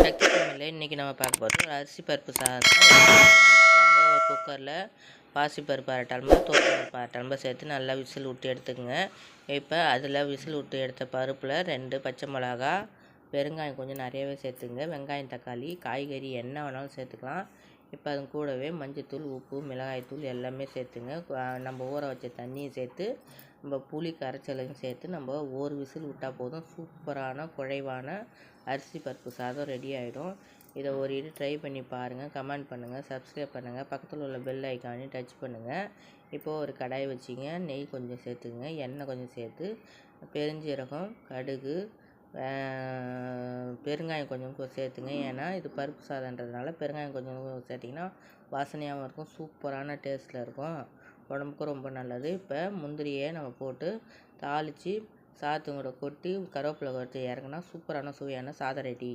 சக்தி சமையலில் இன்றைக்கி நம்ம பார்க்க போகிறது ஒரு அரிசி பருப்பு சாதம். ஒரு குக்கரில் பாசிப்பருப்பு அரை டம்ளர் தோட்டப்பருப்பு அரை டம்ளர் சேர்த்து நல்லா விசில் விட்டு எடுத்துக்கோங்க. இப்போ அதில் விசில் விட்டு எடுத்த பருப்பில் ரெண்டு பச்சை மிளகா பெருங்காயம் கொஞ்சம் நிறையவே சேர்த்துங்க. வெங்காயம் தக்காளி காய்கறி என்ன வேணாலும் சேர்த்துக்கலாம். இப்போ அது கூடவே மஞ்சத்தூள் உப்பு மிளகாய்த்தூள் எல்லாமே சேர்த்துங்க. நம்ம ஊற வச்ச தண்ணியை சேர்த்து நம்ம புளி கரைச்சலையும் சேர்த்து நம்ம ஒரு விசில் விட்டால் போதும். சூப்பரான குழைவான அரிசி பருப்பு சாதம் ரெடி ஆகிடும் இதை ஒரு இது ட்ரை பண்ணி பாருங்கள் கமெண்ட் பண்ணுங்கள் சப்ஸ்கிரைப் பண்ணுங்கள் பக்கத்தில் உள்ள பெல் ஐக்கானையும் டச் பண்ணுங்கள் இப்போது ஒரு கடாய் வச்சிங்க. நெய் கொஞ்சம் சேர்த்துங்க. எண்ணெய் கொஞ்சம் சேர்த்து பெருஞ்சீரகம் கடுகு பெருங்காயம் கொஞ்சம் சேர்த்துங்க. ஏன்னா இது பருப்பு சாதன்றதுனால பெருங்காயம் கொஞ்சம் சேர்த்திங்கன்னா வாசனையாகவும் இருக்கும் சூப்பரான டேஸ்ட்டில் இருக்கும். உடம்புக்கும் ரொம்ப நல்லது. இப்போ முந்திரியை நம்ம போட்டு தாளித்து சாதத்தோட கொட்டி கருவேப்பிலை கொட்டி இறக்குனா சூப்பரான சுவையான சாதம் ரெடி